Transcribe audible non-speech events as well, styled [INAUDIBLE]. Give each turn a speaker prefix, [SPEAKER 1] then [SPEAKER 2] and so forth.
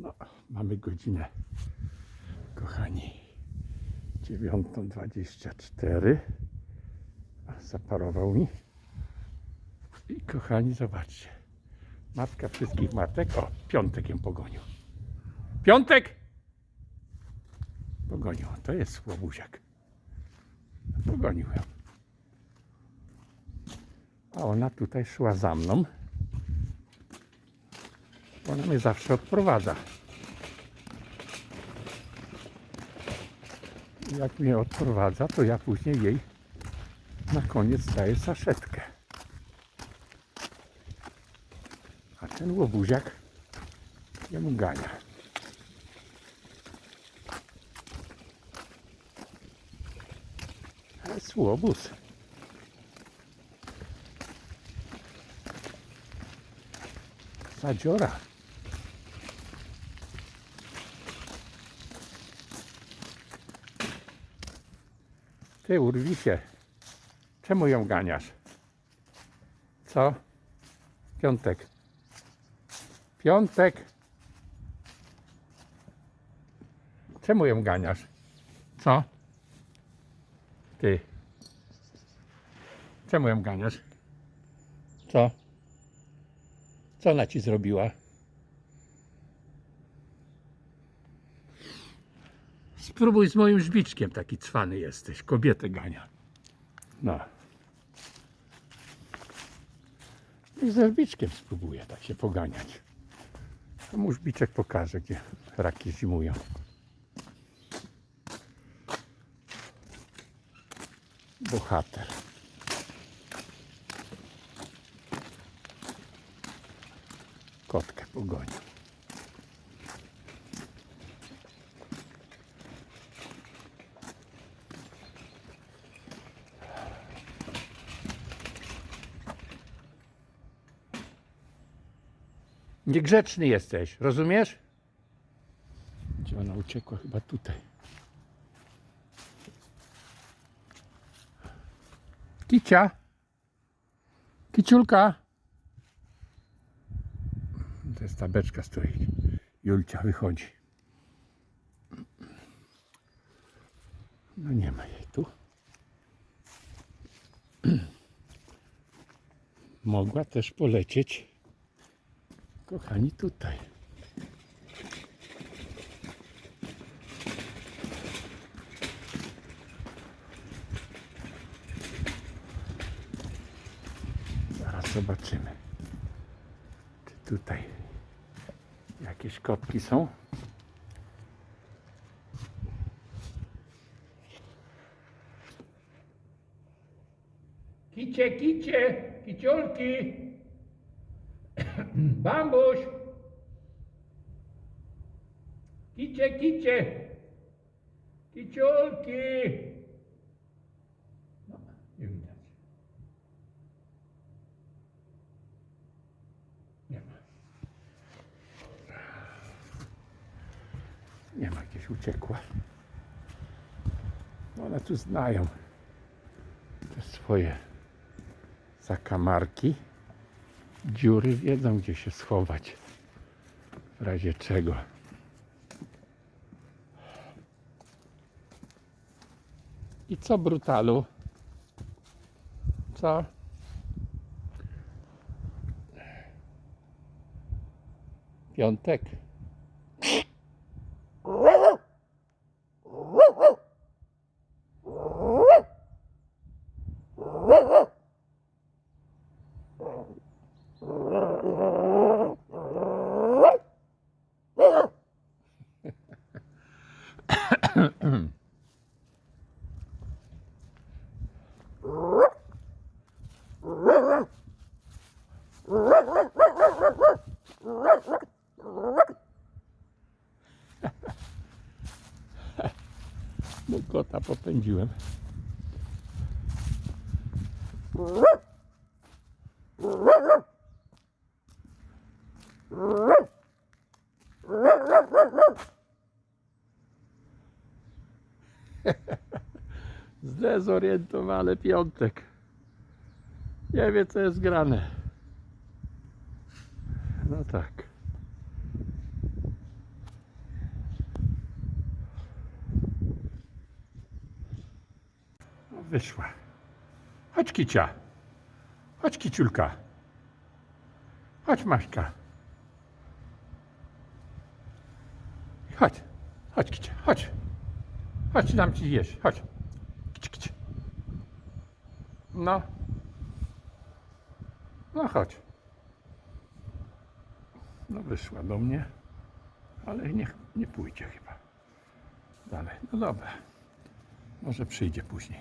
[SPEAKER 1] No, mamy godzinę, kochani, 9.24. Zaparował mi. I kochani, zobaczcie. Matka wszystkich matek. O, piątek ją pogonił. Piątek! Pogonił. To jest łobuziak. Pogonił ją. A ona tutaj szła za mną. Ona mnie zawsze odprowadza. Jak mnie odprowadza, to ja później jej na koniec daję saszetkę. A ten łobuziak jemu gania. Jest łobuz. Zadziora. Ty urwisie. Czemu ją ganiasz? Co? Piątek. Piątek. Czemu ją ganiasz? Co? Ty. Czemu ją ganiasz? Co? Co ona ci zrobiła? Spróbuj z moim żbiczkiem, taki cwany jesteś. Kobietę gania. No. I ze żbiczkiem spróbuję tak się poganiać. To mu żbiczek pokaże, gdzie raki zimują. Bohater. Kotkę pogonił. Niegrzeczny jesteś, rozumiesz? Gdzie ona uciekła? Chyba tutaj. Kicia? Kiciulka? To jest ta beczka, z której Julcia wychodzi. No nie ma jej tu. [CLEARS THROAT] Mogła też polecieć, kochani, tutaj. Zaraz zobaczymy, czy tutaj jakieś kotki są. Kicie, kicie, kiciolki. Bambuś. Kicie, kicie. Kiciolki. No, nie widać. Nie ma. Nie ma, gdzieś uciekła. One tu znają te swoje zakamarki. Dziury wiedzą, gdzie się schować. W razie czego. I co brutalu? Co? Piątek. No kota popędziłem. [LAUGHS] Zdezorientowany piątek. Nie wie co jest grane. No tak. No, wyszła. Chodź Kicia. Chodź Kiciulka. Chodź Maśka. Chodź. Chodź Kicia. Chodź. Chodź dam ci jeść. Chodź. No. No chodź. No wyszła do mnie, ale niech nie pójdzie chyba dalej. No dobra. Może przyjdzie później.